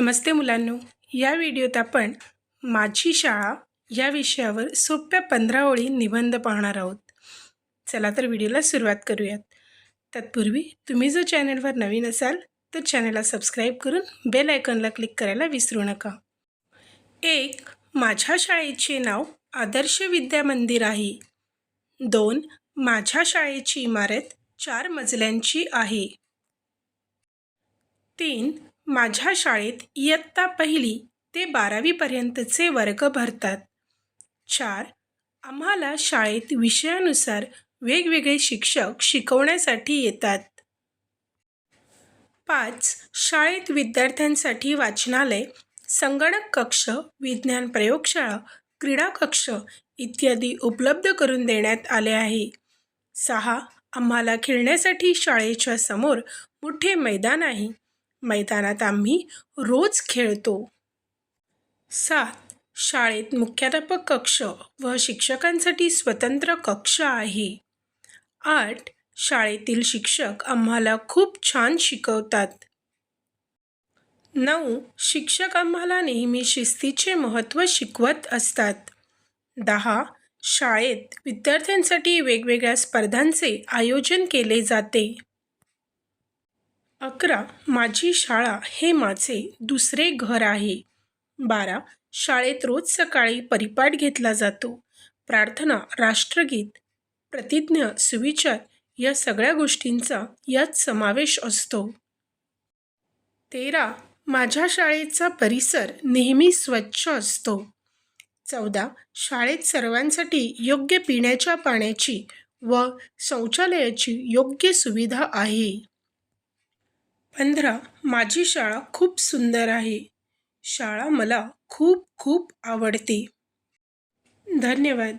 नमस्ते मुलांनो. या व्हिडिओत आपण माझी शाळा या विषयावर सोप्या पंधरा ओळी निबंध पाहणार आहोत. चला तर व्हिडिओला सुरुवात करूयात. तत्पूर्वी तुम्ही जो चॅनलवर नवीन असाल तर चॅनलला सबस्क्राईब करून बेल आयकॉनला क्लिक करायला विसरू नका. एक माझ्या शाळेचे नाव आदर्श विद्या मंदिर आहे. दोन माझ्या शाळेची इमारत चार मजल्यांची आहे. तीन माझ्या शाळेत इयत्ता पहिली ते बारावीपर्यंतचे वर्ग भरतात. चार. आम्हाला शाळेत विषयानुसार वेगवेगळे शिक्षक शिकवण्यासाठी येतात. पाच. शाळेत विद्यार्थ्यांसाठी वाचनालय संगणक कक्ष विज्ञान प्रयोगशाळा क्रीडा कक्ष इत्यादी उपलब्ध करून देण्यात आले आहे. सहा. आम्हाला खेळण्यासाठी शाळेच्या समोर मोठे मैदान आहे. मैदानात आम्ही रोज खेळतो. सात. शाळेत मुख्याध्यापक कक्ष व शिक्षकांसाठी स्वतंत्र कक्ष आहे. आठ. शाळेतील शिक्षक आम्हाला खूप छान शिकवतात. नऊ. शिक्षक आम्हाला नेहमी शिस्तीचे महत्त्व शिकवत असतात. दहा. शाळेत विद्यार्थ्यांसाठी वेगवेगळ्या स्पर्धांचे आयोजन केले जाते. अकरा माझी शाळा हे माझे दुसरे घर आहे. बारा शाळेत रोज सकाळी परिपाठ घेतला जातो. प्रार्थना राष्ट्रगीत प्रतिज्ञा सुविचार या सगळ्या गोष्टींचा यात समावेश असतो. तेरा माझ्या शाळेचा परिसर नेहमी स्वच्छ असतो. चौदा शाळेत सर्वांसाठी योग्य पिण्याच्या पाण्याची व शौचालयाची योग्य सुविधा आहे. पंधरा माझी शाळा खूप सुंदर आहे. शाळा मला खूप खूप आवडते. धन्यवाद.